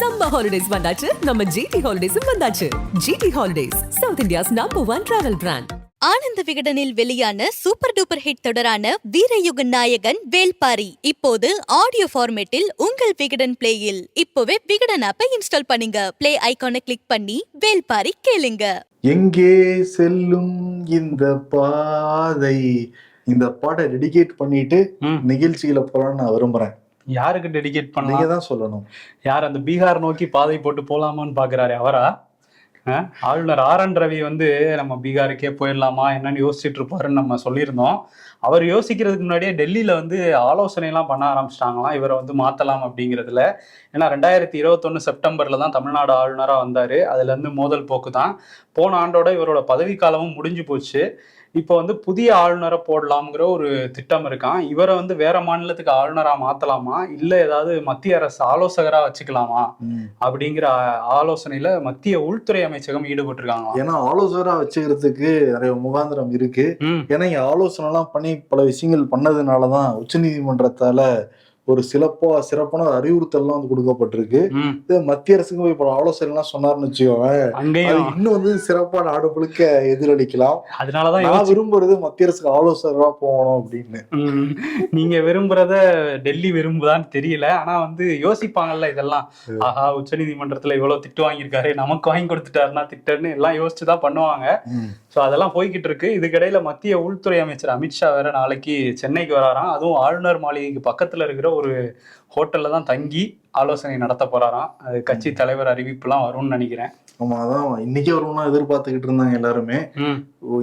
Summer holidays வந்தாச்சு. நம்ம GT ஹாலிடேஸும் வந்தாச்சு. GT holidays south India's number one travel brand Ananda விகடனில் வெளியான சூப்பர் டூப்பர் ஹிட் தொடரான வீரயுக நாயகன் வேல்பாரி. இப்போது ஆடியோ ஃபார்மேட்டில் உங்கள் விகடன் பிளேயில் இப்போவே விகடன் ஆப்பை இன்ஸ்டால் பண்ணுங்க. பிளே ஐகானை கிளிக் பண்ணி வேல்பாரி கேளுங்க. எங்கே செல்லும் இந்த பாதை? இந்த பாட்டை டெடிகேட் பண்ணிட்டு. நிகழ்ச்சியில போலான்னு நான் விரும்புறேன். யாருக்கு டெடிகேட் பண்ணலாம்? தான் சொல்லணும். யார் அந்த பீகார் நோக்கி பாதை போட்டு போலாமான்னு பாக்குறாரு அவரா? ஆளுநர் ஆர் என் ரவி வந்து நம்ம பீகாருக்கே போயிடலாமா? என்னன்னு யோசிச்சுட்டு இருப்பாருன்னு நம்ம சொல்லியிருந்தோம். அவர் யோசிக்கிறதுக்கு முன்னாடியே டெல்லியில வந்து ஆலோசனை எல்லாம் பண்ண ஆரம்பிச்சிட்டாங்களாம். இவரை வந்து மாத்தலாம் அப்படிங்கிறதுல. ஏன்னா ரெண்டாயிரத்தி இருபத்தொன்னு செப்டம்பர்ல தான் தமிழ்நாடு ஆளுநரா வந்தாரு. அதுல இருந்து மோதல் போக்கு தான் போன ஆண்டோட இவரோட பதவி காலமும் முடிஞ்சு போச்சு. இப்போ வந்து புதிய ஆளுநரை போடலாம்ங்கிற ஒரு திட்டம் இருக்கான். இவரை வந்து வேற மாநிலத்துக்கு ஆளுநரா மாத்தலாமா? இல்ல ஏதாவது மத்திய அரசு ஆலோசகரா வச்சுக்கலாமா. அப்படிங்கிற ஆலோசனையில மத்திய உள்துறை அமைச்சகம் ஈடுபட்டிருக்காங்க ஏன்னா ஆலோசகரா வச்சுக்கிறதுக்கு நிறைய முகாந்திரம் இருக்கு. ஏன்னா ஆலோசனை எல்லாம் பண்ணி பல விஷயங்கள் பண்ணதுனாலதான் உச்சநீதிமன்றத்தால ஒரு சிறப்பா சிறப்பான அறிவுறுத்தல்லாம் வந்து கொடுக்கப்பட்டிருக்கு. மத்திய அரசுக்கு போய் பல ஆலோசனை எல்லாம் சொன்னாருன்னு வச்சுக்கோங்க இன்னும் வந்து சிறப்பா நாடு முழுக்க எதிரொலிக்கலாம். அதனாலதான் நான் விரும்புறது மத்திய அரசுக்கு ஆலோசகரா போகணும் அப்படின்னு. நீங்க விரும்புறத டெல்லி விரும்புதான்னு தெரியல. ஆனா வந்து யோசிப்பாங்கல்ல இதெல்லாம். ஆஹா உச்சநீதிமன்றத்துல இவ்வளவு திட்டு வாங்கியிருக்காரு நமக்கு வாங்கி கொடுத்துட்டாருன்னா திட்டன்னு எல்லாம் யோசிச்சுதான் பண்ணுவாங்க. ஸோ அதெல்லாம் போய்கிட்டு இருக்கு இதுக்கிடையில மத்திய உள்துறை அமைச்சர் அமித்ஷா வேற நாளைக்கு சென்னைக்கு வராராம். அதுவும் ஆளுநர் மாளிகைக்கு பக்கத்துல இருக்கிற ஒரு ஹோட்டல்ல தான் தங்கி ஆலோசனை நடத்த போறாராம். அது கட்சி தலைவர் அறிவிப்புலாம் வரும்னு நினைக்கிறேன். ஆமா அதான். இன்னைக்கே வரும்னா எதிர்பார்த்துக்கிட்டு இருந்தாங்க எல்லாருமே.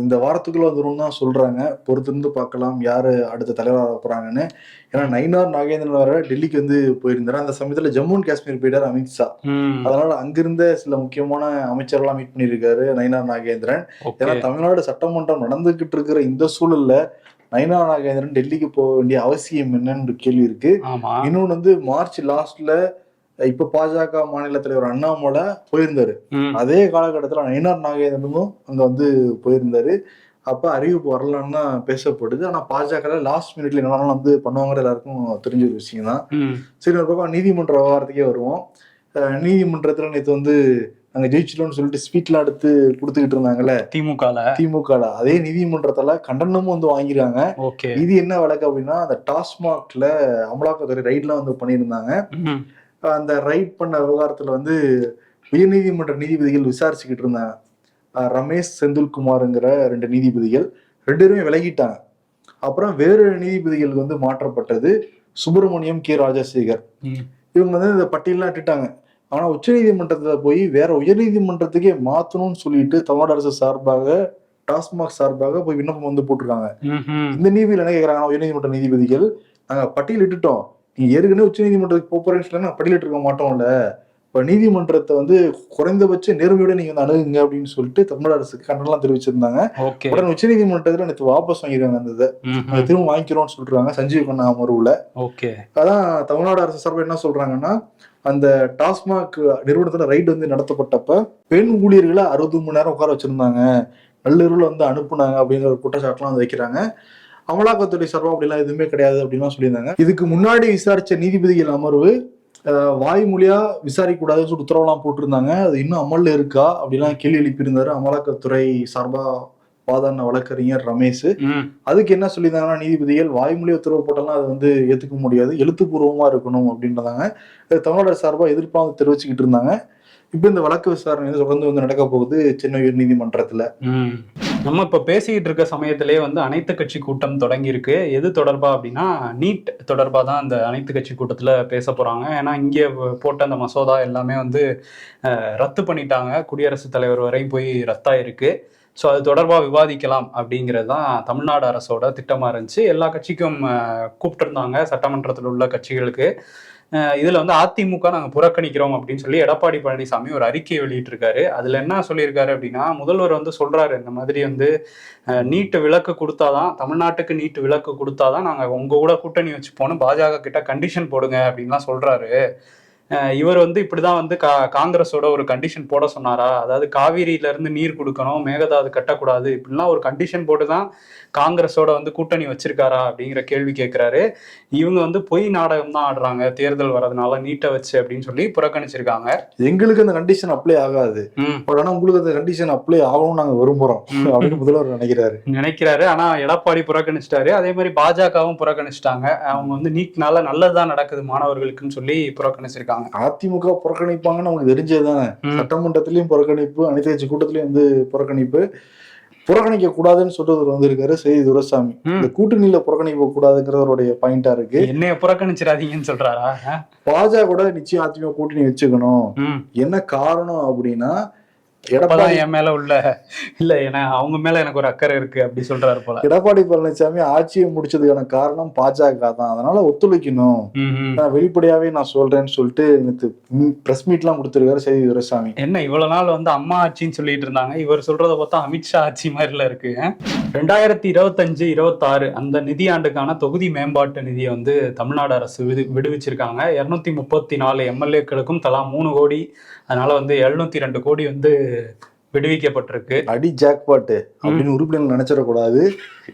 இந்த வாரத்துக்குள்ள வந்துரும் தான் சொல்றாங்க. பொறுத்திருந்து பார்க்கலாம் யாரு அடுத்த தலைவராக போறாங்கன்னு. ஏன்னா நயினார் நாகேந்திரன் வேற டெல்லிக்கு வந்து போயிருந்தாரு. அந்த சமயத்துல ஜம்மு அண்ட் காஷ்மீர் போயிட்டார் அமித்ஷா அதனால அங்கிருந்த சில முக்கியமான அமைச்சர்லாம் மீட் பண்ணியிருக்காரு நயினார் நாகேந்திரன். ஏன்னா தமிழ்நாடு சட்டமன்றம் நடந்துகிட்டு இருக்கிற இந்த சூழல்ல நயினார் நாகேந்திரன் டெல்லிக்கு போக வேண்டிய அவசியம் என்னன்னு கேள்வி இருக்கு. இன்னொன்னு வந்து மார்ச் லாஸ்ட்ல இப்ப பாஜக மாநில தலைவர் அண்ணாமலை போயிருந்தாரு. அதே காலகட்டத்தில் நயினார் நாகேந்திரனும் அங்க வந்து போயிருந்தாரு. அப்ப அறிவிப்பு வரலான்னு பேசப்படுது. ஆனா பாஜக லாஸ்ட் மினிட்ல என்னன்னாலும் வந்து பண்ணுவாங்கிற எல்லாருக்கும் தெரிஞ்ச ஒரு விஷயம் தான். சரி ஒரு பக்கம் நீதிமன்ற விவகாரத்துக்கே வருவோம். நீதிமன்றத்துல நேற்று வந்து நாங்க ஜெயிச்சிட்டோம்னு சொல்லிட்டு ஸ்வீட்லாம் எடுத்து கொடுத்துக்கிட்டு இருந்தாங்கல்ல? திமுகல. திமுக அதே நீதிமன்றத்துல கண்டனமும் வந்து வாங்கிருக்காங்க. இது என்ன வழக்கு அப்படின்னா அந்த டாஸ்மாக்ல அமலாக்கத்துறை ரைட்லாம் வந்து பண்ணியிருந்தாங்க. அந்த ரைட் பண்ண விவகாரத்துல வந்து உயர்நீதிமன்ற நீதிபதிகள் விசாரிச்சுக்கிட்டு இருந்தாங்க ரமேஷ் செந்தில்குமாருங்கிற ரெண்டு நீதிபதிகள் ரெண்டு பேருமே விலகிட்டாங்க. அப்புறம் வேறு நீதிபதிகளுக்கு வந்து மாற்றப்பட்டது சுப்பிரமணியம் கே. ராஜசேகர். இவங்க வந்து இந்த பட்டியலாம் இட்டுட்டாங்க. ஆனா உச்சநீதிமன்றத்துல போய் வேற உயர்நீதிமன்றத்துக்கே மாத்தணும்னு சொல்லிட்டு தமிழ்நாடு அரசு சார்பாக டாஸ்மாக் சார்பாக போய் விண்ணப்பம் வந்து போட்டிருக்காங்க. இந்த நீதிபதிகள் என்ன கேக்குறாங்க உயர்நீதிமன்ற நீதிபதிகள் நாங்க பட்டியல் இட்டுட்டோம். நீங்க ஏற்கனவே உச்ச நீதிமன்றத்துக்கு போக போறேன்னு சொல்லி நாங்க பட்டியலிட்டு இருக்க மாட்டோம்ல. இப்ப நீதிமன்றத்தை வந்து குறைந்தபட்ச நேர்மையோட நீங்க வந்து அணுகுங்க அப்படின்னு சொல்லிட்டு தமிழ்நாடு அரசுக்கு கண்டனம் தெரிவிச்சிருந்தாங்க. உடனே உச்ச நீதிமன்றத்துல நேற்று வாபஸ் வாங்கிருக்காங்க அந்த இதை. திரும்ப வாங்கிக்கிறோம்னு சொல்றாங்க சஞ்சீவ் கண்ணா அமர்வுல ஓகே. அதான் தமிழ்நாடு அரசு சார்பில் என்ன சொல்றாங்கன்னா அந்த டாஸ்மாக் நிறுவனத்துல ரைடு வந்து நடத்தப்பட்டப்ப பெண் ஊழியர்களை அறுபது மணி நேரம் உட்கார வச்சிருந்தாங்க. நள்ளிரவுல வந்து அனுப்புனாங்க அப்படிங்கிற குற்றச்சாட்டுலாம் வந்து வைக்கிறாங்க. அமலாக்கத்துறை சார்பா அப்படிலாம் எதுவுமே கிடையாது அப்படின்லாம் சொல்லியிருந்தாங்க. இதுக்கு முன்னாடி விசாரிச்ச நீதிபதிகள் அமர்வு வாய்மொழியா விசாரிக்க கூடாதுன்னு சொல்லி உத்தரவுலாம் போட்டிருந்தாங்க. அது இன்னும் அமல்ல இருக்கா அப்படிலாம் கேள்வி எழுப்பியிருந்தாரு அமலாக்கத்துறை சார்பா வாதாடின வழக்கறிஞர் ரமேஷ். அதுக்கு என்ன சொல்லியிருந்தாங்கன்னா நீதிபதிகள் வாய்மொழி உத்தரவு போட்டாலும் அது வந்து ஏத்துக்க முடியாது எழுத்துப்பூர்வமா இருக்கணும் அப்படின்றதாங்க. தமிழ்நாடு சார்பா எதிர்ப்பா வந்து தெரிவிச்சுக்கிட்டு இருந்தாங்க. இப்போ இந்த வழக்கு விசாரணை தொடர்ந்து வந்து நடக்க போகுது சென்னை உயர் நீதிமன்றத்துல. நம்ம இப்ப பேசிக்கிட்டு இருக்க சமயத்திலே வந்து அனைத்து கட்சி கூட்டம் தொடங்கி இருக்கு எது தொடர்பா அப்படின்னா நீட் தொடர்பா தான் அந்த அனைத்து கட்சி கூட்டத்துல பேச போறாங்க. ஏன்னா இங்கே போட்ட அந்த மசோதா எல்லாமே வந்து ரத்து பண்ணிட்டாங்க. குடியரசுத் தலைவர் வரையும் போய் ரத்தாயிருக்கு. ஸோ அது தொடர்பாக விவாதிக்கலாம் அப்படிங்கிறது தான் தமிழ்நாடு அரசோட திட்டமாக இருந்துச்சு. எல்லா கட்சிக்கும் கூப்பிட்டுருந்தாங்க. சட்டமன்றத்தில் உள்ள கட்சிகளுக்கு. இதில் வந்து அதிமுக நாங்கள் புறக்கணிக்கிறோம் அப்படின்னு சொல்லி எடப்பாடி பழனிசாமி ஒரு அறிக்கை வெளியிட்டிருக்காரு. அதில் என்ன சொல்லியிருக்காரு அப்படின்னா முதல்வர் வந்து சொல்கிறாரு இந்த மாதிரி வந்து நீட்டு விலக்கு கொடுத்தாதான் தமிழ்நாட்டுக்கு நீட்டு விலக்கு கொடுத்தாதான் நாங்கள் உங்கள் கூட கூட்டணி வச்சு பாஜக கிட்ட கண்டிஷன் போடுங்க அப்படின்லாம் சொல்கிறாரு இவர் வந்து இப்படிதான் வந்து கா காங்கிரஸோட ஒரு கண்டிஷன் போட சொன்னாரா? அதாவது காவிரியில இருந்து நீர் கொடுக்கணும் மேகதாது கட்டக்கூடாது இப்படிலாம் ஒரு கண்டிஷன் போட்டு தான் காங்கிரஸோட வந்து கூட்டணி வச்சிருக்காரா அப்படிங்கிற கேள்வி கேட்கிறாரு இவங்க வந்து பொய் நாடகம் தான் ஆடுறாங்க தேர்தல் வர்றதுனால நீட்டை வச்சு அப்படின்னு சொல்லி புறக்கணிச்சிருக்காங்க. எங்களுக்கு அந்த கண்டிஷன் அப்ளை ஆகாது. பட் ஆனா உங்களுக்கு அந்த கண்டிஷன் அப்ளை ஆகணும்னு நாங்க விரும்புறோம். அப்படின்னு முதல்வர் நினைக்கிறாரு. நினைக்கிறாரு. ஆனா எடப்பாடி புறக்கணிச்சிட்டாரு. அதே மாதிரி பாஜகவும் புறக்கணிச்சிட்டாங்க. அவங்க வந்து நீட்னால நல்லதுதான் நடக்குது மாணவர்களுக்குன்னு சொல்லி புறக்கணிச்சிருக்காங்க. அதிமுக புறக்கணிப்பாங்கன்னு நமக்கு தெரிஞ்சதுதானே? ம். சட்டமன்றத்திலயும் புறக்கணிப்பு அனைத்து கட்சி கூட்டத்திலயும் வந்து புறக்கணிப்பு. புறக்கணிக்க கூடாதுன்னு சொல்றது வந்திருக்காரு செய்தி துரசாமி. இந்த கூட்டணியில புறக்கணிக்க கூடாதுங்கிறவருடைய பாயிண்டா இருக்கு. என்னைய புறக்கணிச்சிடாதீங்கன்னு சொல்றாரா? பாஜக கூட நிச்சயம் அதிமுக கூட்டணி வச்சுக்கணும். என்ன காரணம் அப்படின்னா எடப்பாடி என் மேல உள்ள இல்ல ஏன்னா அவங்க மேல எனக்கு ஒரு அக்கறை இருக்கு அப்படி சொல்றாரு போல. எடப்பாடி பழனிசாமி ஆட்சியை முடிச்சதுக்கான காரணம் பாஜக தான். அதனால ஒத்துழைக்கணும். நான் வெளிப்படையாவே நான் சொல்றேன்னு சொல்லிட்டு நேற்று பிரஸ் மீட்லாம் கொடுத்திருக்காரு செய்தி துரைசாமி. என்ன இவ்வளவு நாள் வந்து அம்மா ஆட்சின்னு சொல்லிட்டு இருந்தாங்க. இவர் சொல்றத பார்த்தா அமித்ஷா ஆட்சி மாதிரில இருக்கு? ரெண்டாயிரத்தி இருபத்தஞ்சு இருபத்தாறு அந்த நிதியாண்டுக்கான தொகுதி மேம்பாட்டு நிதியை வந்து தமிழ்நாடு அரசு விடு விடுவிச்சிருக்காங்க. இருநூத்தி முப்பத்தி நாலு எம்எல்ஏக்களுக்கும் தலா மூணு கோடி அதனால வந்து எழுநூத்தி ரெண்டு கோடி வந்து விடுவிக்கப்பட்டிருக்கு. அடி ஜாக்பாட்டு அப்படின்னு உறுப்பினர்கள் நினைச்சிடக்கூடாது.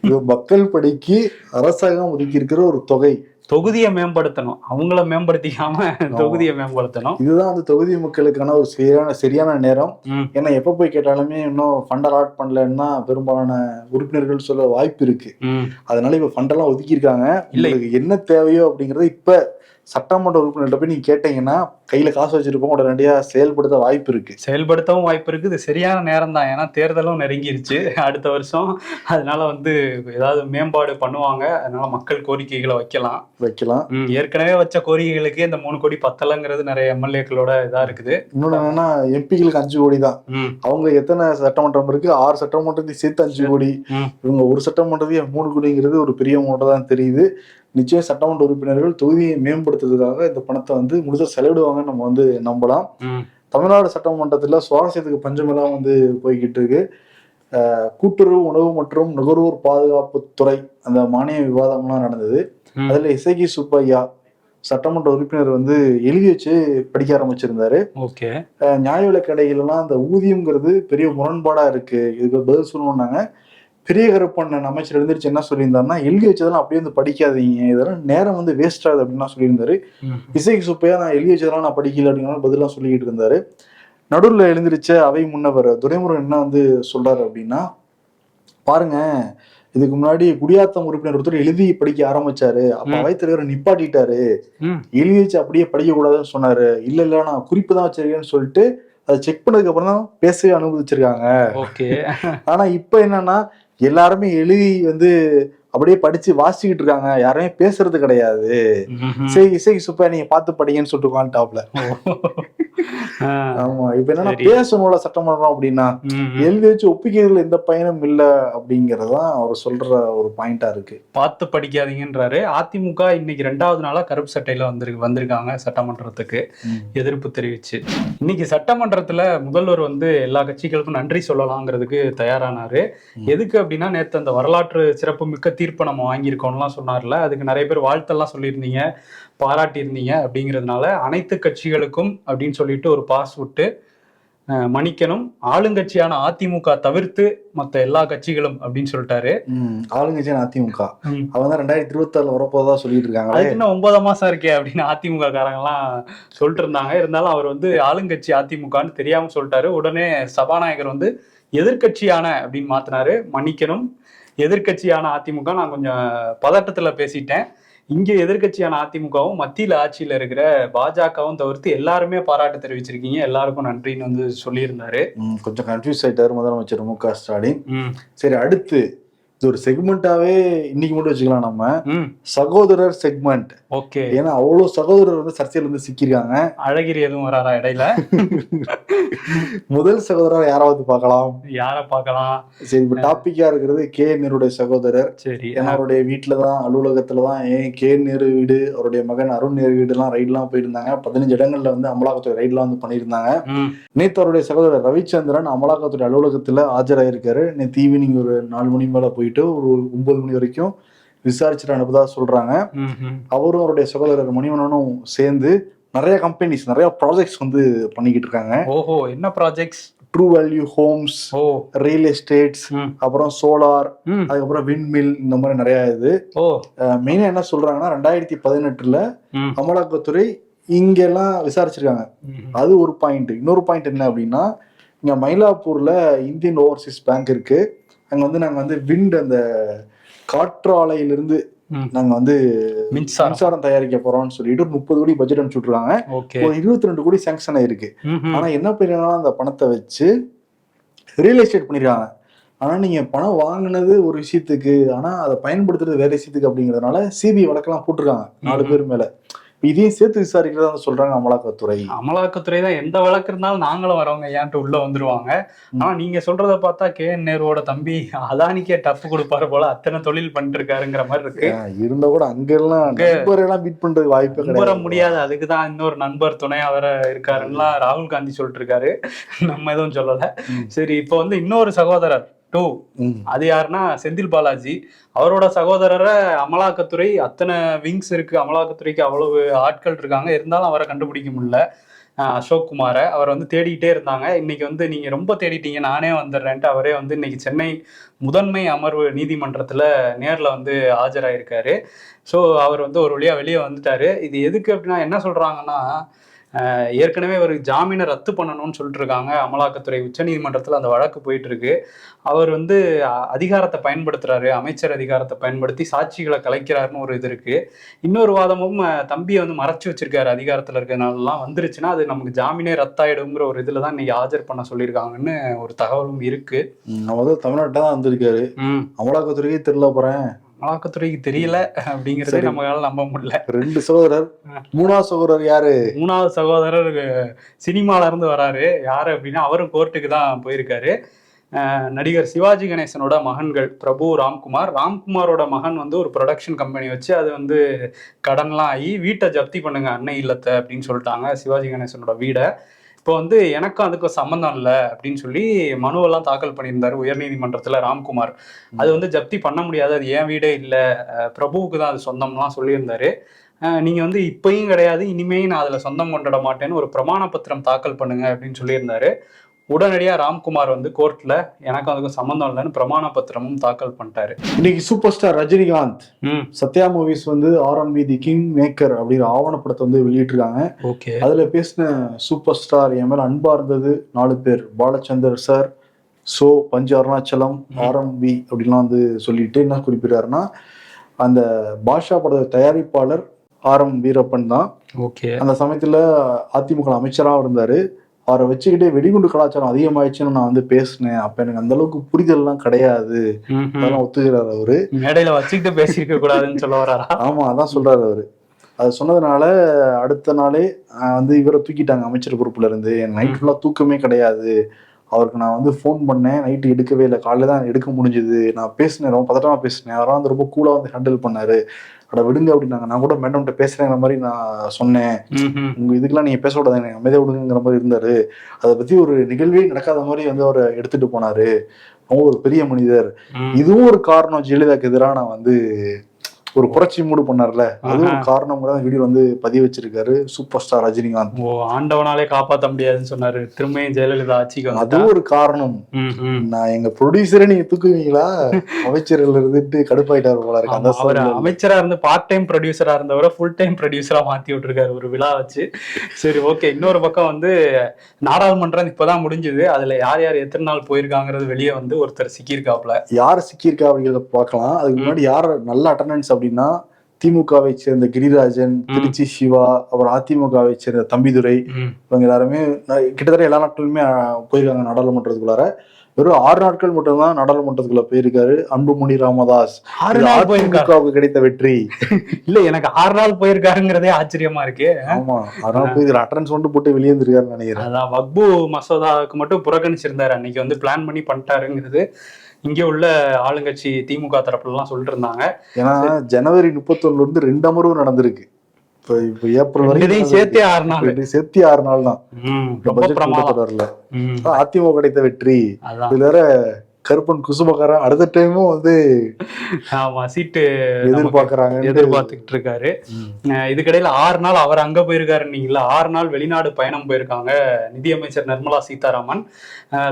இது மக்கள் படிக்கு அரசாங்கம் ஒதுக்கி இருக்கிற ஒரு தொகை. தொகுதியை மேம்படுத்தணும். அவங்கள மேம்படுத்திக்காம தொகுதியை மேம்படுத்தணும். இதுதான் வந்து தொகுதி மக்களுக்கான ஒரு சரியான சரியான நேரம். ஏன்னா எப்ப போய் கேட்டாலுமே இன்னும் ஃபண்ட் அலாட் பண்ணலன்னா பெரும்பாலான உறுப்பினர்கள் சொல்ல வாய்ப்பு இருக்கு. அதனால இப்ப ஃபண்ட் எல்லாம் ஒதுக்கியிருக்காங்க. இல்லை. என்ன தேவையோ அப்படிங்கறது இப்ப சட்டமன்ற உறுப்பினர்கிட்ட போய் நீங்க கேட்டீங்கன்னா கையில காசு வச்சிருப்போம் உடனடியா செயல்படுத்த வாய்ப்பு இருக்கு. செயல்படுத்தவும் வாய்ப்பு இருக்கு. இது சரியான நேரம் தான். ஏன்னா தேர்தலும் நெருங்கிருச்சு. அடுத்த வருஷம். அதனால வந்து ஏதாவது மேம்பாடு பண்ணுவாங்க. அதனால மக்கள் கோரிக்கைகளை வைக்கலாம். வைக்கலாம். ஏற்கனவே வச்ச கோரிக்கைகளுக்கே இந்த மூணு கோடி பத்தலைங்கிறது நிறைய எம்எல்ஏக்களோட இதா இருக்குது. இன்னொன்னு என்னன்னா எம்பிகளுக்கு அஞ்சு கோடி தான். ம், அவங்களுக்கு எத்தனை சட்டமன்றம் இருக்கு? ஆறு சட்டமன்றத்தையும் சேர்த்து அஞ்சு கோடி. இவங்க ஒரு சட்டமன்றத்தையும் மூணு கோடிங்கிறது ஒரு பெரிய அமௌண்ட் தான் தெரியுது. நிச்சயம் சட்டமன்ற உறுப்பினர்கள் தொகுதியை மேம்படுத்துறதுக்காக இந்த பணத்தை வந்து முழுசா செலவிடுவாங்கன்னு நம்ம வந்து நம்பலாம். தமிழ்நாடு சட்டமன்றத்துல சுவாரஸ்யத்துக்கு பஞ்சமெல்லாம் வந்து போய்கிட்டு இருக்கு. கூட்டுறவு உணவு மற்றும் நுகர்வோர் பாதுகாப்பு துறை அந்த மானிய விவாதம்லாம் நடந்தது. அதுல இசைகி சுப்பையா சட்டமன்ற உறுப்பினர் வந்து எழுதி வச்சு படிக்க ஆரம்பிச்சிருந்தாரு. ஓகே. நியாய விலை கடைகள்லாம் அந்த ஊதியம்ங்கிறது பெரிய முரண்பாடா இருக்கு. இதுக்கு பதில் சொல்லணும்னாங்க. பெரிய கருப்பண்ணன் அமைச்சர் எழுந்திரிச்சு என்ன சொல்லியிருந்தாருன்னா எழுதி வச்சதெல்லாம் அப்படியே வந்து படிக்காதீங்க இதெல்லாம் நேரம் வந்து வேஸ்ட் ஆகுது அப்படின்னு சொல்லியிருந்தாரு. இசைக்கு சுப்பையா நான் எழுதி வச்சதெல்லாம் நான் படிக்கல அப்படிங்கிற பதிலாம் சொல்லிக்கிட்டு இருந்தாரு. நடுவில் எழுந்திருச்ச அவை முன்னவர் துரைமுருகன் என்ன வந்து சொல்றாரு அப்படின்னா பாருங்க இதுக்கு முன்னாடி குடியாத்தம் உறுப்பினர் ஒருத்தர் எழுதி படிக்க ஆரம்பிச்சாரு. அப்ப. அவைத்தலைவர் நிப்பாட்டிட்டாரு. எழுதி வச்சு அப்படியே படிக்க கூடாதுன்னு சொன்னாரு. இல்ல இல்ல நான் குறிப்பு தான் வச்சிருக்கேன்னு சொல்லிட்டு அதை செக் பண்ணதுக்கு அப்புறம் தான் பேசவே அனுமதிச்சிருக்காங்க. ஓகே. ஆனா இப்ப என்னன்னா எல்லாருமே எழுதி வந்து அப்படியே படிச்சு வாசிக்கிட்டு இருக்காங்க. யாருமே பேசுறது கிடையாது. சரி இசை சுப்பா நீங்க பார்த்து படிங்கன்னு சொல்லிட்டு உட்காந்துட்டாப்ல. ஆ, ஆமா இப்ப என்னன்னா. பேசணும்ல சட்டமன்றம் அப்படின்னா. எழுதி வச்சு ஒப்பிக்கிறதுல எந்த பயனும் இல்ல அப்படிங்கறதுதான் அவர் சொல்ற ஒரு பாயிண்டா இருக்கு. பார்த்து படிக்காதீங்கன்றாரு. அதிமுக இன்னைக்கு ரெண்டாவது நாளா கருப்பு சட்டையில வந்திருக்கு வந்திருக்காங்க சட்டமன்றத்துக்கு. எதிர்ப்பு தெரிவிச்சு. இன்னைக்கு சட்டமன்றத்துல முதல்வர் வந்து எல்லா கட்சிகளுக்கும் நன்றி சொல்லலாங்கிறதுக்கு தயாரானாரு. எதுக்கு அப்படின்னா நேத்து அந்த வரலாற்று சிறப்புமிக்க தீர்ப்பை நம்ம வாங்கியிருக்கோம்லாம் சொன்னார்ல. அதுக்கு நிறைய பேர் வாழ்த்தெல்லாம் சொல்லியிருந்தீங்க. பாராட்டியிருந்தீங்க அப்படிங்கிறதுனால அனைத்து கட்சிகளுக்கும் அப்படின்னு சொல்லிட்டு ஒரு பாஸ் விட்டு அஹ், மன்னிக்கணும். ஆளுங்கட்சியான அதிமுக தவிர்த்து மத்த எல்லா கட்சிகளும் அப்படின்னு சொல்லிட்டாரு. ம், ஆளுங்கட்சி அதிமுக. அவங்க தான் ரெண்டாயிரத்தி இருபத்தி ஆறுல வரப்போதா சொல்லிட்டு இருக்காங்களே. அதுக்கு இன்னும் ஒன்பது மாசம் இருக்கே அப்படின்னு அதிமுக காரங்கெல்லாம் சொல்லிட்டு இருந்தாங்க. இருந்தாலும் அவர் வந்து ஆளுங்கட்சி அதிமுகன்னு தெரியாம சொல்லிட்டாரு. உடனே சபாநாயகர் வந்து எதிர்க்கட்சியான அப்படின்னு மாத்தினாரு. மன்னிக்கணும். எதிர்க்கட்சியான அதிமுக நான் கொஞ்சம் பதட்டத்துல பேசிட்டேன். இங்க எதிர்க்கட்சியான அதிமுகவும் மத்தியில ஆட்சியில இருக்கிற பாஜகவும் தவிர்த்து எல்லாருமே பாராட்டு தெரிவிச்சிருக்கீங்க. எல்லாருக்கும் நன்றின்னு வந்து சொல்லியிருந்தாரு. கொஞ்சம் கன்ஃபியூஸ் ஆயிட்டாரு முதலமைச்சர் மு க ஸ்டாலின். சரி அடுத்து இது ஒரு செக்மெண்டாவே இன்னைக்கு மட்டும் வச்சுக்கலாம் நம்ம. சகோதரர் செக்மெண்ட் ஓகே. ஏன்னா அவ்வளவு சகோதரர் வந்து சர்ச்சையில் வந்து சிக்கியிருக்காங்க. அழகிரி எதுவும் வராரா இடையில? முதல் சகோதரர் யாராவது பார்க்கலாம். யார பார்க்கலாம்? சரி இப்ப டாபிக்கா இருக்கிறது கே நேருடைய சகோதரர். சரி. ஏன்னா அவருடைய வீட்டுல தான் அலுவலகத்துல தான் ஏன் கே நேரு வீடு அவருடைய மகன் அருண் நேரு வீடு எல்லாம் ரைட்லாம் போயிருந்தாங்க. பதினஞ்சு இடங்கள்ல வந்து அமலாக்கத்துறை ரைட்லாம் வந்து பண்ணியிருந்தாங்க. நேத்து அவருடைய சகோதரர் ரவிச்சந்திரன் அமலாக்கத்துறை அலுவலகத்துல ஆஜராயிருக்காரு. நேத்து ஈவினிங் ஒரு நாலு மணி மேல போயிட்டு ஒரு ஒன்பது மணி வரைக்கும் விசாரிச்சுட்டு அனுப்புதா சொல்றாங்க. அவரும் அவருடைய சகோதரர் மணிவண்ணனும் சேர்ந்து நிறைய கம்பெனிஸ் நிறைய ப்ராஜெக்ட்ஸ் வந்து பண்ணிக்கிட்டு இருக்காங்க. ஓஹோ என்ன projects true value homes real estates அப்புறம் சோலார் அதுக்கப்புறம் விண்மில் இந்த மாதிரி நிறைய இது. மெயினா என்ன சொல்றாங்கன்னா ரெண்டாயிரத்தி பதினெட்டுல அமலாக்கத்துறை இங்கெல்லாம் விசாரிச்சிருக்காங்க. அது ஒரு பாயிண்ட் இன்னொரு பாயிண்ட் என்ன அப்படின்னா இங்க மயிலாப்பூர்ல இந்தியன் ஓவர்சீஸ் பேங்க் இருக்கு. அங்க வந்து நாங்க வந்து விண்ட் அந்த காற்றாலையிலிருந்து. நாங்க வந்து மின்சாரம். தயாரிக்க போறோம்னு சொல்லிட்டு ஒரு முப்பது கோடி பட்ஜெட் அனுப்பிச்சுட்ருக்காங்க ஒரு இருபத்தி ரெண்டு கோடி சாங்ஷன் ஆயிருக்கு. ஆனா என்ன பண்ணிருக்காங்கன்னா அந்த பணத்தை வச்சு ரியல் எஸ்டேட் பண்ணிருக்காங்க. ஆனா நீங்க பணம் வாங்குனது ஒரு விஷயத்துக்கு ஆனா அதை பயன்படுத்துறது வேற விஷயத்துக்கு அப்படிங்கறதுனால சிபிஐ வழக்கெல்லாம் போட்டிருக்காங்க. நாலு. பேர் மேல. இதையும் சேர்த்து விசாரிக்கிறதா சொல்றாங்க அமலாக்கத்துறை. அமலாக்கத்துறை தான் எந்த வழக்கு இருந்தாலும் நாங்களும் வரவங்க ஏன்ட்டு உள்ள வந்துருவாங்க. ஆனா நீங்க சொல்றத பார்த்தா கே. என். நேருவோட தம்பி அதானிக்கே டஃப் கொடுப்பாரு போல அத்தனை தொழில் பண்ணிட்டு இருக்காருங்கிற மாதிரி இருக்கு. இருந்தா கூட அங்கெல்லாம் நண்பர் எல்லாம் மீட் பண்றதுக்கு வாய்ப்பே கிடையாது. முடியாது. அதுக்குதான் இன்னொரு நண்பர் துணையா வேற இருக்காருன்னா ராகுல் காந்தி சொல்லிட்டு இருக்காரு. நம்ம எதுவும் சொல்லல. சரி இப்போ வந்து இன்னொரு சகோதரர். டூ. அது யாருன்னா செந்தில் பாலாஜி. அவரோட சகோதரரை அமலாக்கத்துறை அத்தனை விங்ஸ் இருக்கு அமலாக்கத்துறைக்கு அவ்வளவு ஆட்கள் இருக்காங்க. இருந்தாலும் அவரை கண்டுபிடிக்க முடியல. அசோக் குமாரை. அவர் வந்து தேடிட்டே இருந்தாங்க. இன்னைக்கு வந்து நீங்க ரொம்ப தேடிட்டீங்க. நானே வந்துடுறேன்ட்டு அவரே வந்து இன்னைக்கு சென்னை முதன்மை அமர்வு நீதிமன்றத்துல நேர்ல வந்து ஆஜராயிருக்காரு. ஸோ அவர் வந்து ஒரு வழியா வெளியே வந்துட்டாரு. இது எதுக்கு அப்படின்னா என்ன சொல்றாங்கன்னா ஏற்கனவே ஒரு ஜாமீனை ரத்து பண்ணணும்னு சொல்லிட்டு இருக்காங்க அமலாக்கத்துறை உச்சநீதிமன்றத்தில் அந்த வழக்கு போயிட்டு இருக்கு அவர் வந்து அதிகாரத்தை பயன்படுத்துறாரு. அமைச்சர் அதிகாரத்தை பயன்படுத்தி சாட்சிகளை கலைக்கிறாருன்னு ஒரு இது இருக்கு. இன்னொரு வாதமும் தம்பியை வந்து மறைச்சு வச்சிருக்காரு. அதிகாரத்தில் இருக்கிறதுனாலலாம் வந்துருச்சுன்னா அது நமக்கு ஜாமீனே ரத்தாயிடுங்கிற ஒரு இதுல தான் இன்னைக்கு ஆஜர் பண்ண சொல்லியிருக்காங்கன்னு ஒரு தகவலும் இருக்கு. ம், அவர் வந்து தமிழ்நாட்டில் தான் வந்திருக்காரு. அமலாக்கத்துறையே தெரியல போறேன். அமலாக்கத்துறைக்கு தெரியல அப்படிங்கறதே. நம்மளால நம்ப முடியல. ரெண்டு சகோதரர். மூணாவது சகோதரர் யாரு? மூணாவது சகோதரர் சினிமால இருந்து வராரு. யாரு அப்படின்னா அவரும் கோர்ட்டுக்கு தான் போயிருக்காரு. நடிகர் சிவாஜி கணேசனோட மகன்கள் பிரபு ராம்குமார். ராம்குமாரோட மகன் வந்து ஒரு ப்ரொடக்ஷன் கம்பெனி வச்சு அது வந்து கடன்லாம் ஆகி வீட்டை ஜப்தி பண்ணுங்க அன்னை இல்லத்தை அப்படின்னு சொல்லிட்டாங்க சிவாஜி கணேசனோட வீடை. இப்போ வந்து எனக்கும் அதுக்கும் சம்மந்தம் இல்லை அப்படின்னு சொல்லி மனுவெல்லாம் தாக்கல் பண்ணியிருந்தாரு உயர்நீதிமன்றத்தில் ராம்குமார். அது வந்து ஜப்தி பண்ண முடியாது அது என் வீடே இல்லை பிரபுவுக்கு தான் அது சொந்தம்லாம் சொல்லியிருந்தாரு. நீங்கள் வந்து இப்பயும் கிடையாது இனிமேயும் நான் அதில் சொந்தம் கொண்டாட மாட்டேன்னு ஒரு பிரமாண பத்திரம் தாக்கல் பண்ணுங்க அப்படின்னு சொல்லியிருந்தாரு. உடனடியா ராம்குமார் வந்து கோர்ட்ல எனக்கும் அதுக்கும் சம்மந்தம் இல்லைன்னு பிரமாண பத்திரமும் தாக்கல் பண்ணிட்டாரு. இன்னைக்கு super star Rajinikanth Sathya movies வந்து ஆர்என்பி தி கிங் மேக்கர் அப்படிங்கிற ஆவணப்படத்தை வந்து வெளியிட்டிருக்காங்க. ஓகே. அதுல பேசின சூப்பர் ஸ்டார் என் மேல அன்பா இருந்தது நாலு பேர். பாலச்சந்தர் சார் சோ பஞ்சு அருணாச்சலம் ஆர்எம்பி அப்படின்லாம் வந்து சொல்லிட்டு என்ன குறிப்பிடுறாருன்னா அந்த பாஷா பட தயாரிப்பாளர் ஆர் எம் வீரப்பன் தான். ஓகே. அந்த சமயத்துல அதிமுக அமைச்சராக இருந்தாரு. அவரை வச்சுக்கிட்டே வெடிகுண்டு கலாச்சாரம் அதிகமாயிடுச்சுன்னு நான் வந்து பேசினேன். அப்ப எனக்கு அந்த அளவுக்கு புரிதல்லாம் கிடையாது. அதெல்லாம் ஒத்துக்கிறாரு அவரு. மேடையில வச்சுக்கிட்டு பேசியிருக்க கூடாதுன்னு சொல்ல வராரா? ஆமா அதான் சொல்றாரு அவரு. அது சொன்னதுனால அடுத்த நாளே வந்து இவரை தூக்கிட்டாங்க அமைச்சர் பொறுப்புல இருந்து. நைட் ஃபுல்லா தூக்கமே கிடையாது. அவருக்கு நான் வந்து ஃபோன் பண்ணேன். நைட்டு எடுக்கவே இல்லை. காலையில தான் எடுக்க முடிஞ்சது. நான் பேசினேன். ரொம்ப பதட்டமா பேசினேன். அவரால் வந்து ரொம்ப கூலா வந்து ஹேண்டில் பண்ணாரு. அட விடுங்க அப்படின்னாங்க. நான் கூட மேடம்கிட்ட பேசுறேங்கிற மாதிரி நான் சொன்னேன். உங்க இதுக்கெல்லாம் நீங்க பேச கூடாது. எனக்கு அமைதியா விடுங்கிற மாதிரி இருந்தாரு. அதை பத்தி ஒரு நிகழ்வே நடக்காத மாதிரி வந்து அவரை எடுத்துட்டு போனாரு. அவங்க ஒரு பெரிய மனிதர். இதுவும் ஒரு காரணம். ஜெயலலிதாக்கு எதிராக நான் வந்து ஒரு புரட்சி மூடு பண்ணார்ல. அது ஒரு. காரணம் கூட வீடியோ வந்து பதிவு வச்சிருக்காரு. Super star Rajinikanth. ஓ ஆண்டவனாலே காப்பாத்த முடியாதுன்னு சொன்னாரு. திரும்பியும் ஜெயலலிதா ஆட்சிக்கு அதுவும் ஒரு காரணம். நான் எங்க ப்ரொடியூசரை நீங்க தூக்குவீங்களா? அமைச்சர்கள் இருந்துட்டு கடுப்பாயிட்டாரு போல இருக்கு. அந்த. அமைச்சரா இருந்து பார்ட் டைம் ப்ரொடியூசரா இருந்தவரை ஃபுல் டைம் ப்ரொடியூசரா மாத்தி விட்டுருக்காரு. ஒரு விழா வச்சு. சரி ஓகே இன்னொரு பக்கம் வந்து நாடாளுமன்றம் இப்பதான் முடிஞ்சது. அதுல யார் யார் எத்தனை நாள் போயிருக்காங்கிறது வெளியே வந்து ஒருத்தர் சிக்கியிருக்காப்ல யார் சிக்கியிருக்கா அப்படிங்கிறத பார்க்கலாம். அதுக்கு முன்னாடி யார் நல்ல அட்டண்டன்ஸ் அப்படின்னா திமுகவை சேர்ந்த கிரிராஜன் திருச்சி சிவா அப்புறம் அதிமுகவை சேர்ந்த தம்பிதுரை. இவங்க எல்லாருமே கிட்டத்தட்ட எல்லா நாட்களுமே போயிருக்காங்க நாடாளுமன்றத்துக்குள்ளார. வெறும் ஆறு நாட்கள் மட்டும்தான் நாடாளுமன்றத்துக்குள்ள போயிருக்காரு அன்புமணி ராமதாஸ். ஆறு நாள் போயிருக்காரு. கிடைத்த வெற்றி. இல்ல எனக்கு ஆறு நாள் போயிருக்காருங்கிறதே ஆச்சரியமா இருக்கு. ஆமா அதனால போய் இதுல அட்டன்ஸ் மட்டும் போட்டு வெளியே இருந்திருக்காருன்னு நினைக்கிறேன். அதான் வக்பு மசோதாவுக்கு மட்டும் புறக்கணிச்சிருந்தாரு. அன்னைக்கு வந்து பிளான் பண்ணி பண்ணிட்டாருங்கிறது இங்க உள்ள ஆளுங்கட்சி திமுக தரப்புல எல்லாம் சொல்லிட்டு இருந்தாங்க ஏன்னா ஜனவரி முப்பத்தொன்னுல இருந்து ரெண்டு அமர்வு நடந்திருக்கு. இப்ப இப்ப ஏப்ரல் வரைக்கும் சேர்த்தே ஆறு நாள். சேர்த்து ஆறு நாள் தான் அதிமுக கிடைத்த வெற்றி. இதுல கருப்பன் குசுமக்காரன் அடுத்த டைமும் வந்து ஆமா சீட்டு எதிர்பார்க்கறாங்க எதிர்பார்த்துக்கிட்டு இருக்காரு. இதுக்கிடையில ஆறு நாள் அவர் அங்க போயிருக்காருன்னீங்களா ஆறு நாள் வெளிநாடு பயணம் போயிருக்காங்க நிதியமைச்சர் நிர்மலா சீதாராமன்.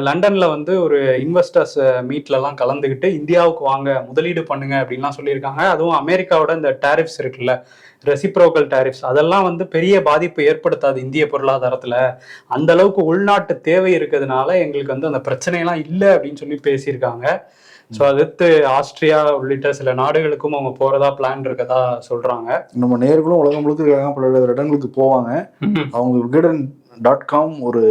லண்டன்ல வந்து ஒரு இன்வெஸ்டர்ஸ் மீட்ல எல்லாம் கலந்துக்கிட்டு இந்தியாவுக்கு வாங்க முதலீடு பண்ணுங்க அப்படின்லாம் சொல்லியிருக்காங்க. அதுவும் அமெரிக்காவோட இந்த டாரிஃப்ஸ் இருக்குல்ல ரெசிப்ரோக்கல் டாரிஃப்ஸ் அதெல்லாம் வந்து பெரிய பாதிப்பு ஏற்படுத்தாது இந்திய பொருளாதாரத்துல. அந்த அளவுக்கு உள்நாட்டு தேவை இருக்கிறதுனால எங்களுக்கு வந்து அந்த பிரச்சனையெல்லாம் இல்லை அப்படின்னு சொல்லி பேசியிருக்காங்க. ஸோ அடுத்து ஆஸ்திரியா உள்ளிட்ட சில நாடுகளுக்கும் அவங்க போறதா பிளான் இருக்கதா சொல்றாங்க. நம்ம நேர்களும் உலகம் முழுக்க இருக்காங்க பல இடங்களுக்கு போவாங்க. அவங்க டாட் காம் ஒரு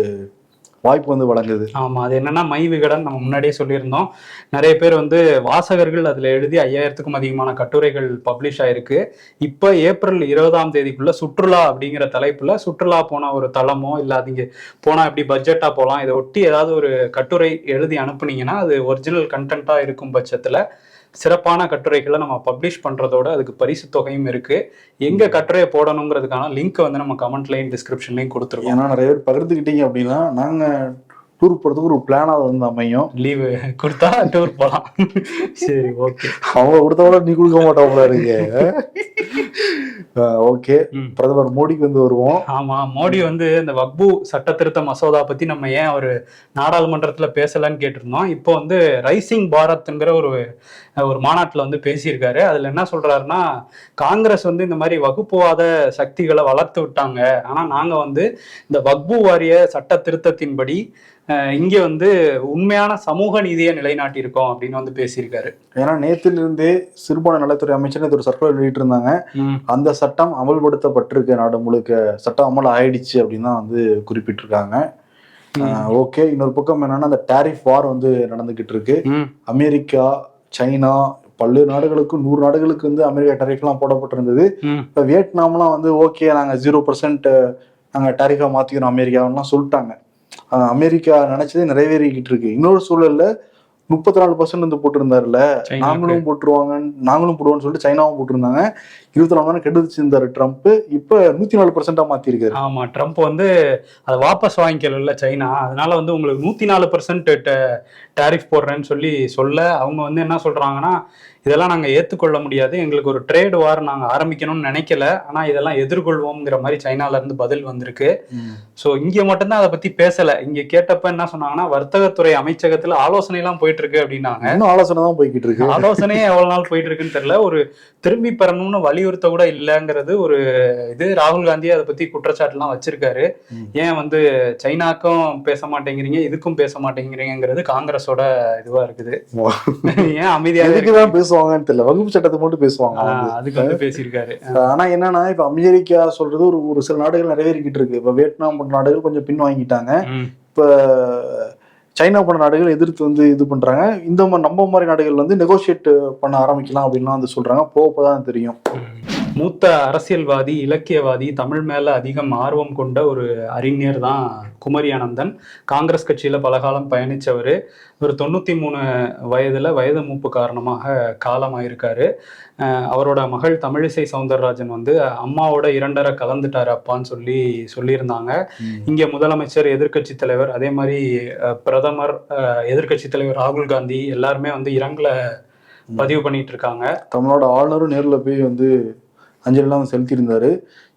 வாய்ப்பு வந்து வழங்குது. ஆமாம் அது என்னன்னா மை விகடன் நம்ம முன்னாடியே சொல்லியிருந்தோம். நிறைய பேர் வந்து வாசகர்கள் அதில் எழுதி ஐயாயிரத்துக்கும் அதிகமான கட்டுரைகள் பப்ளிஷ் ஆயிருக்கு. இப்போ ஏப்ரல் இருபதாம் தேதிக்குள்ள சுற்றுலா அப்படிங்கிற தலைப்புல சுற்றுலா போன ஒரு தளமோ இல்லை அதிங்க போனால் எப்படி பட்ஜெட்டாக போகலாம் இதை ஒட்டி ஏதாவது ஒரு கட்டுரை எழுதி அனுப்புனீங்கன்னா அது ஒரிஜினல் கண்டென்ட்டாக இருக்கும் பட்சத்தில் சிறப்பான கட்டுரைகளை நம்ம பப்ளிஷ் பண்றதோட அதுக்கு பரிசு தொகையும் இருக்கு. எங்க கட்டுரையை போடணுங்கிறதுக்கான லிங்க் வந்து நம்ம கமெண்ட்லையும் டிஸ்கிரிப்ஷன்லையும் கொடுத்துருக்கோம் ஏன்னா நிறைய பேர் பகிர்ந்துக்கிட்டீங்க அப்படின்னா நாங்க டூர் போறதுக்கு ஒரு பிளானா வந்து அமையும். லீவு கொடுத்தா டூர் போகலாம் சரி ஓகே அவங்க கொடுத்தவங்கள நீ கொடுக்க மாட்டவங்களா இருக்கு. ஓகே. பிரதமர் மோடிக்கு வந்து வருவோம். ஆமா மோடி வந்து இந்த வக்பு சட்ட திருத்த மசோதா பத்தி நம்ம ஏன் ஒரு நாடாளுமன்றத்துல பேசலன்னு கேட்டிருந்தோம். இப்போ வந்து ரைசிங் பாரத்ங்கிற ஒரு ஒரு மாநாட்டுல வந்து பேசியிருக்காரு. அதுல என்ன சொல்றாருன்னா காங்கிரஸ் வந்து இந்த மாதிரி வகுப்புவாத சக்திகளை வளர்த்து விட்டாங்க. ஆனா நாங்க வந்து இந்த வக்பு வாரிய சட்ட திருத்தத்தின்படி இங்க வந்து உண்மையான சமூக நீதியை நிலைநாட்டியிருக்கோம் அப்படின்னு வந்து பேசியிருக்காரு. ஏன்னா நேத்துல இருந்தே சிறுபான்மை நலத்துறை அமைச்சர் ஒரு சர்க்குலர் வெளியிட்டு இருந்தாங்க அந்த சட்டம் அமல்படுத்தப்பட்டிருக்கு நாடு முழுக்க. சட்டம் அமல் ஆயிடுச்சு அப்படின்னு தான் வந்து குறிப்பிட்டிருக்காங்க. ஓகே இன்னொரு பக்கம் என்னன்னா அந்த டாரிஃப் வார் வந்து நடந்துகிட்டு இருக்கு அமெரிக்கா சைனா பல்வேறு நாடுகளுக்கு நூறு நாடுகளுக்கு வந்து அமெரிக்கா டேரிஃப்லாம் போடப்பட்டிருந்தது. இப்போ வியட்நாம்லாம் வந்து ஓகே நாங்கள் ஜீரோ பர்சன்ட் நாங்கள் டேரிஃபாக மாற்றிக்கிறோம் அமெரிக்காவெல்லாம் சொல்லிட்டாங்க. அமெரிக்கா நினைச்சதே நிறைவேறிக்கிட்டு இருக்கு. இன்னொரு சூழல்ல முப்பத்தி நாலு பர்சன்ட் வந்து போட்டிருந்தாருல. நாங்களும் போட்டுருவாங்க நாங்களும் போடுவோம்னு சொல்லிட்டு சைனாவும் போட்டிருந்தாங்க. இருபத்தி நாலு கெடுத்து இருந்தாரு ட்ரம்ப் இப்ப நூத்தி நாலு பர்சன்டா மாத்திருக்காரு. ஆமா ட்ரம்ப் வந்து அதை வாபஸ் வாங்கிக்கல சைனா. அதனால வந்து உங்களுக்கு நூத்தி நாலு பர்சன்ட் டேரிஃப் போடுறேன்னு சொல்லி சொல்ல அவங்க வந்து என்ன சொல்றாங்கன்னா இதெல்லாம் நாங்க ஏத்துக்கொள்ள முடியாது. எங்களுக்கு ஒரு ட்ரேட் வார் நாங்க ஆரம்பிக்கணும்னு நினைக்கல. ஆனா இதெல்லாம் எதிர்கொள்வோம்ங்கிற மாதிரி சைனால இருந்து பதில் வந்திருக்கு. சோ இங்க மட்டும்தான் அதை பத்தி பேசல. இங்க கேட்டப்ப என்ன சொன்னாங்கன்னா வர்த்தகத்துறை அமைச்சகத்துல ஆலோசனை எல்லாம் போயிட்டு இருக்கு அப்படின்னாங்க. இன்னும் ஆலோசனை தான் போய்கிட்டு இருக்கு. ஆலோசனையே எவ்வளவு நாள் போயிட்டு இருக்குன்னு தெரியல. ஒரு திரும்பி பெறணும்னு வலியுறுத்த கூட இல்லைங்கிறது ஒரு இது. ராகுல் காந்தி அதை பத்தி குற்றச்சாட்டுலாம் வச்சிருக்காரு. ஏன் வந்து சைனாக்கும் பேச மாட்டேங்கிறீங்க இதுக்கும் பேச மாட்டேங்கிறீங்கிறது காங்கிரஸோட இதுவா இருக்குது. ஏன் அமைதியாவே எதுக்கு தான் பேசுவாங்கன்னு தெரியல. வகுப்பு சட்டத்தை மட்டும் பேசுவாங்க. அதுக்கு வந்து பேசியிருக்காரு. ஆனா என்னன்னா இப்ப அமெரிக்கா சொல்றது ஒரு ஒரு சில நாடுகள் நிறைவேறிக்கிட்டு இருக்கு. இப்ப வியட்நாம் போன்ற நாடுகள் கொஞ்சம் பின் வாங்கிட்டாங்க. இப்ப சைனா போன நாடுகள் எதிர்த்து வந்து இது பண்றாங்க. இந்த மாதிரி நம்ம மாதிரி நாடுகள் வந்து நெகோசியேட் பண்ண ஆரம்பிக்கலாம் அப்படின்லாம் வந்து சொல்றாங்க. போக போக தான் தெரியும் மூத்த அரசியல்வாதி இலக்கியவாதி தமிழ் மேல அதிகம் ஆர்வம் கொண்ட ஒரு அறிஞர் தான் குமரி அனந்தன் காங்கிரஸ் கட்சியில பலகாலம் பயணிச்சவர். ஒரு தொண்ணூத்தி மூணு வயதுல வயது மூப்பு காரணமாக காலமாயிருக்காரு. அவரோட மகள் தமிழிசை சவுந்தரராஜன் வந்து அம்மாவோட இரண்டரை கலந்துட்டாரு அப்பான்னு சொல்லி சொல்லியிருந்தாங்க. இங்க முதலமைச்சர் எதிர்க்கட்சி தலைவர் அதே மாதிரி பிரதமர் எதிர்க்கட்சி தலைவர் ராகுல் காந்தி எல்லாருமே வந்து இரங்கலை பதிவு பண்ணிட்டு இருக்காங்க. தமிழோட ஆளுநரும் நேர்ல போய் வந்து அஞ்சலிலாம் செலுத்தியிருந்தாரு.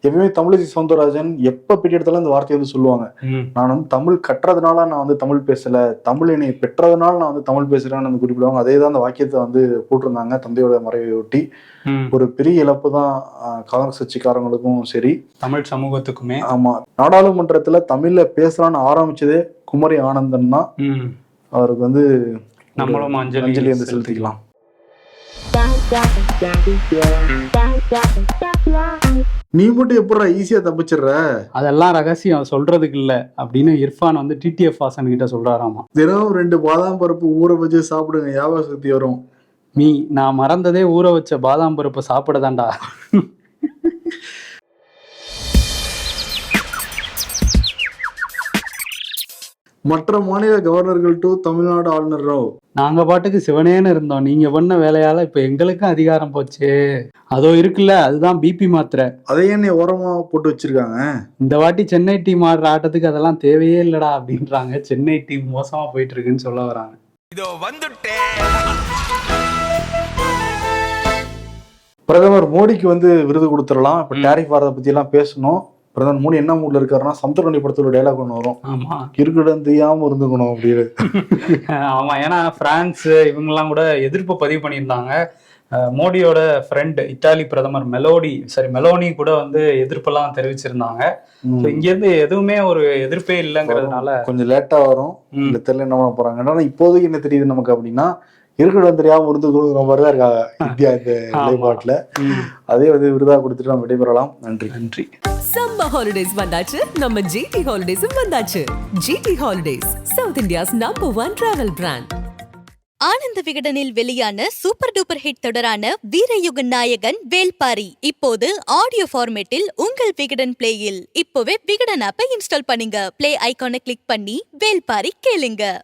எப்பயுமே தமிழிசை சவுந்தரராஜன் எப்ப பேட்டி எடுத்தாலும் இந்த வார்த்தையை வந்து சொல்லுவாங்க. ம், நான் வந்து தமிழ் கற்றதுனால நான் வந்து தமிழ் பேசல தமிழ் என்னை பெற்றதுனால நான் வந்து தமிழ் பேசுறேன்னு வந்து குறிப்பிடுவாங்க. அதே தான் அந்த வாக்கியத்தை வந்து போட்டிருந்தாங்க தந்தையோட மறைவை ஒட்டி. ம். ஒரு பெரிய இழப்பு தான் காங்கிரஸ் கட்சிக்காரங்களுக்கும் சரி. தமிழ் சமூகத்துக்குமே. ஆமா. நாடாளுமன்றத்துல தமிழ்ல பேசலாம்னு ஆரம்பிச்சதே குமரி ஆனந்தன் தான். அவருக்கு வந்து நம்மளும் அஞ்சலி அஞ்சலி வந்து செலுத்திக்கலாம். நீ மட்டும் எப்படா ஈஸியா தப்பிச்சிடுற? அதெல்லாம் ரகசியம் சொல்றதுக்கு இல்ல. அப்படின்னு இர்ஃபான் வந்து டிடிஎஃப் வாசன் கிட்ட சொல்றாராமா. தினம் ரெண்டு பாதாம் பருப்பு ஊற வச்சு சாப்பிடுங்க ஞாபக சக்தி வரும். மீ நான் மறந்ததே ஊற வச்ச பாதாம் பருப்பு சாப்பிடதாண்டா மற்ற மாநில கவர்னர்கள் டு தமிழ்நாடு ஆளுநரோ நாங்க பாட்டுக்கு சிவனேன்னு இருந்தோம். நீங்க பண்ண வேலையால இப்ப எங்களுக்கும் அதிகாரம் போச்சு. அதோ இருக்குல்ல அதுதான் பிபி மாத்திரை. அதை நீ ஓரமா போட்டு வச்சிருக்காங்க? இந்த வாட்டி சென்னை டீம் ஆடுற ஆட்டத்துக்கு அதெல்லாம் தேவையே இல்லடா அப்படின்றாங்க. சென்னை டீம் மோசமா போயிட்டு இருக்குன்னு சொல்ல வராங்க. இதோ வந்துட்டேன் பிரதமர் மோடிக்கு வந்து விருது கொடுத்துடலாம். இப்ப டேரிஃப் வரதை பத்தி எல்லாம் பேசணும். பிரதமர் மோடி என்ன மூட்ல இருக்காருன்னா சமுத்திரக்கணி படத்துல டைலாக் ஒன்று வரும். ஆமா. இருக்கிடம் தெரியாம இருந்துக்கணும் அப்படின்னு. ஆமா ஏன்னா பிரான்ஸ் இவங்கெல்லாம் கூட எதிர்ப்பு பதிவு பண்ணியிருந்தாங்க. மோடியோட ஃப்ரெண்ட் இத்தாலி பிரதமர் மெலோடி சரி மெலோனி கூட வந்து எதிர்ப்பெல்லாம் தெரிவிச்சிருந்தாங்க. So இங்க இருந்து எதுவுமே ஒரு எதிர்ப்பே இல்லைங்கிறதுனால கொஞ்சம் லேட்டா வரும். இல்ல தெரியல என்ன பண்ண போறாங்க? ஆனா இப்போதைக்கு என்ன தெரியுது நமக்கு அப்படின்னா இருக்கிடம் தெரியாம இருந்துக்கணும் மாதிரி தான் இருக்காங்க இந்தியா இந்த. நிலைப்பாட்டுல. அதே வந்து விருதா கொடுத்துட்டு நம்ம விடைபெறலாம். நன்றி. நன்றி. சம்மர் ஹாலிடேஸ் வந்தாச்சு. நம்ம ஜிடி ஹாலிடேஸும் வந்தாச்சு. GT holidays south India's number one travel brand Ananda விகடனில் வெளியான சூப்பர் டூப்பர் ஹிட் தொடரான வீரயுக நாயகன் வேல்பாரி இப்போது ஆடியோ ஃபார்மேட்டில் உங்கள் விகடன் பிளேயில் இப்போவே விகடன் ஆப்பை இன்ஸ்டால் பண்ணுங்க. ப்ளே ஐகானை கிளிக் பண்ணி வேல்பாரி கேளுங்க.